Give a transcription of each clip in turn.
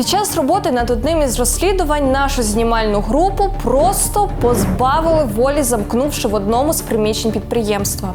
Під час роботи над одним із розслідувань нашу знімальну групу просто позбавили волі, замкнувши в одному з приміщень підприємства.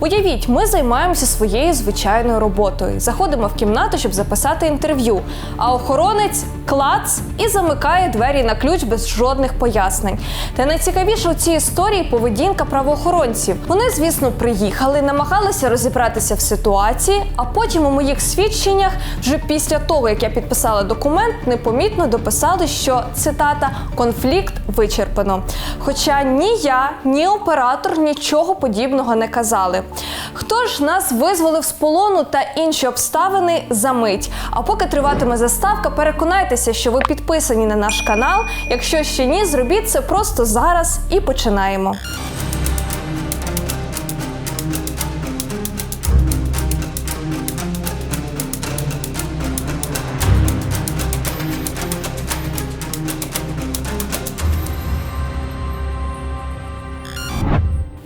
Уявіть, ми займаємося своєю звичайною роботою. Заходимо в кімнату, щоб записати інтерв'ю. А охоронець клац і замикає двері на ключ без жодних пояснень. Та найцікавіше у цій історії поведінка правоохоронців. Вони, звісно, приїхали, намагалися розібратися в ситуації, а потім у моїх свідченнях, вже після того як я підписала документ, непомітно дописали, що цитата конфлікт вичерпано. Хоча ні я, ні оператор нічого подібного не казали. Хто ж нас визволив з полону та інші обставини за мить? А поки триватиме заставка, переконайтеся, що ви підписані на наш канал. Якщо ще ні, зробіть це просто зараз і починаємо.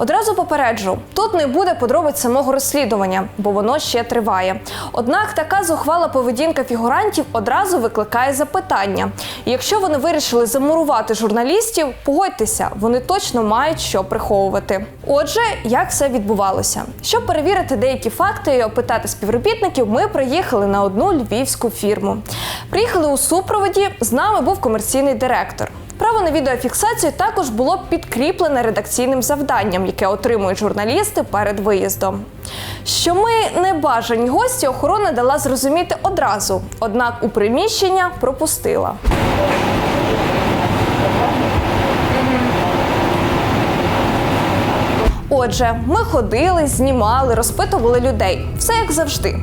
Одразу попереджу, тут не буде подробиць самого розслідування, бо воно ще триває. Однак така зухвала поведінка фігурантів одразу викликає запитання. І якщо вони вирішили замурувати журналістів, погодьтеся, вони точно мають що приховувати. Отже, як все відбувалося? Щоб перевірити деякі факти і опитати співробітників, ми приїхали на одну львівську фірму. Приїхали у супроводі. З нами був комерційний директор. Право на відеофіксацію також було підкріплене редакційним завданням, яке отримують журналісти перед виїздом. Що ми не бажані гості, охорона дала зрозуміти одразу, однак у приміщення пропустила. Отже, ми ходили, знімали, розпитували людей. Все як завжди.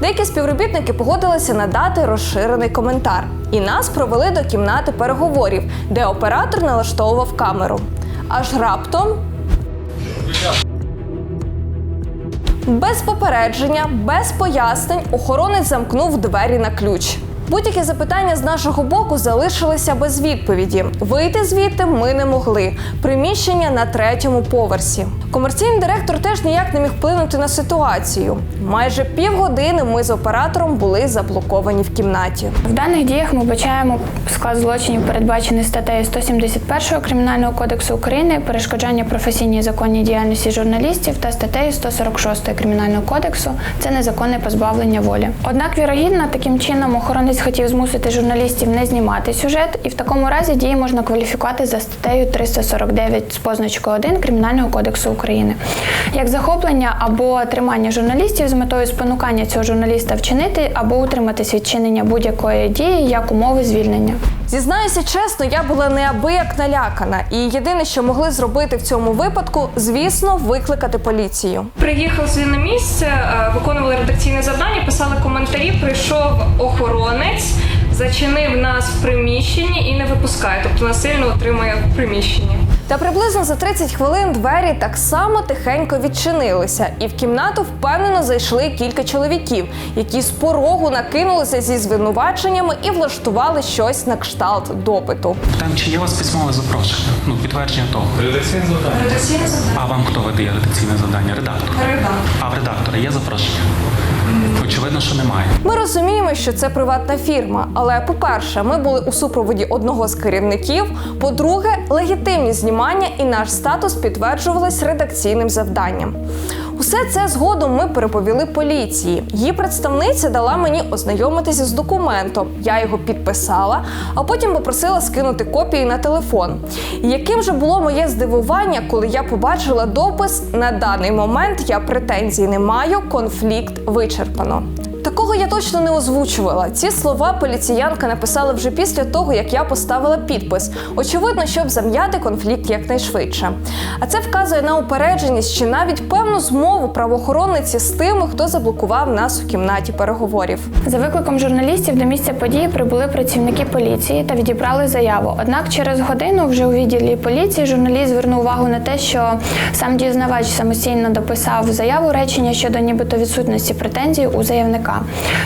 Деякі співробітники погодилися надати розширений коментар, і нас провели до кімнати переговорів, де оператор налаштовував камеру. Аж раптом. Без попередження, без пояснень, охоронець замкнув двері на ключ. Будь-які запитання з нашого боку залишилися без відповіді. Вийти звідти ми не могли. Приміщення на третьому поверсі. Комерційний директор теж ніяк не міг вплинути на ситуацію. Майже півгодини ми з оператором були заблоковані в кімнаті. В даних діях ми бачаємо склад злочинів, передбачений статтею 171 Кримінального кодексу України, перешкоджання професійній законній діяльності журналістів та статтею 146 Кримінального кодексу це незаконне позбавлення волі. Однак, вірогідно, таким чином охоронець хотів змусити журналістів не знімати сюжет, і в такому разі дії можна кваліфікувати за статтею 349 з позначкою 1 Кримінального кодексу України, як захоплення або тримання журналістів з метою спонукання цього журналіста вчинити або утриматись від чинення будь-якої дії як умови звільнення. Зізнаюся чесно, я була неабияк налякана, і єдине, що могли зробити в цьому випадку, звісно, викликати поліцію. Приїхали на місце, виконували редакційне завдання, писали коментарі. Прийшов охоронець, зачинив нас в приміщенні і не випускає, тобто насильно отримує в приміщенні. Та приблизно за 30 хвилин двері так само тихенько відчинилися, і в кімнату впевнено зайшли кілька чоловіків, які з порогу накинулися зі звинуваченнями і влаштували щось на кшталт допиту. Там чи є у вас письмове запрошення? Ну, підтвердження того. Редакційне завдання. А вам хто видає редакційне завдання? Редактор. А в редактора є запрошення? Очевидно, що немає. Ми розуміємо, що це приватна фірма, але по-перше, ми були у супроводі одного з керівників. По-друге, легітимні знімання і наш статус підтверджувались редакційним завданням. Усе це згодом ми переповіли поліції. Її представниця дала мені ознайомитися з документом. Я його підписала, а потім попросила скинути копії на телефон. І яким же було моє здивування, коли я побачила допис на даний момент я претензій не маю, конфлікт вичерпано. Такого я точно не озвучувала. Ці слова поліціянка написала вже після того, як я поставила підпис. Очевидно, щоб зам'яти конфлікт якнайшвидше. А це вказує на упередженість чи навіть певну змову правоохоронниці з тими, хто заблокував нас у кімнаті переговорів. За викликом журналістів до місця події прибули працівники поліції та відібрали заяву. Однак через годину вже у відділі поліції журналіст звернув увагу на те, що сам дізнавач самостійно дописав заяву речення щодо нібито відсутності претензій у заявника.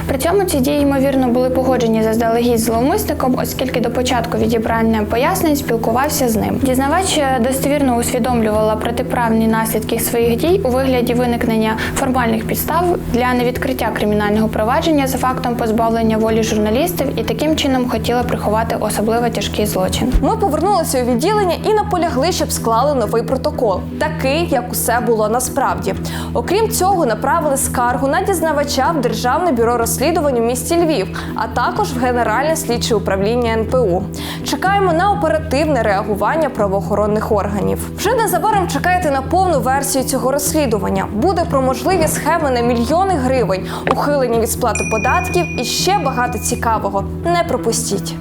При цьому ці дії, ймовірно, були погоджені заздалегідь зловмисником, оскільки до початку відібрання пояснень спілкувався з ним. Дізнавач е, достовірно усвідомлювала протиправні наслідки своїх дій у вигляді виникнення формальних підстав для невідкриття кримінального провадження за фактом позбавлення волі журналістів і таким чином хотіла приховати особливо тяжкий злочин. Ми повернулися у відділення і наполягли, щоб склали новий протокол, такий, як усе було насправді. Окрім цього, направили скаргу на дізнавача в Державне бюро розслідувань у місті Львів, а також в Генеральне слідче управління НПУ. Чекаємо на оперативне реагування правоохоронних органів. Вже незабаром чекайте на повну версію цього розслідування. Буде про можливі схеми на мільйони гривень, ухилені від сплати податків і ще багато цікавого. Не пропустіть.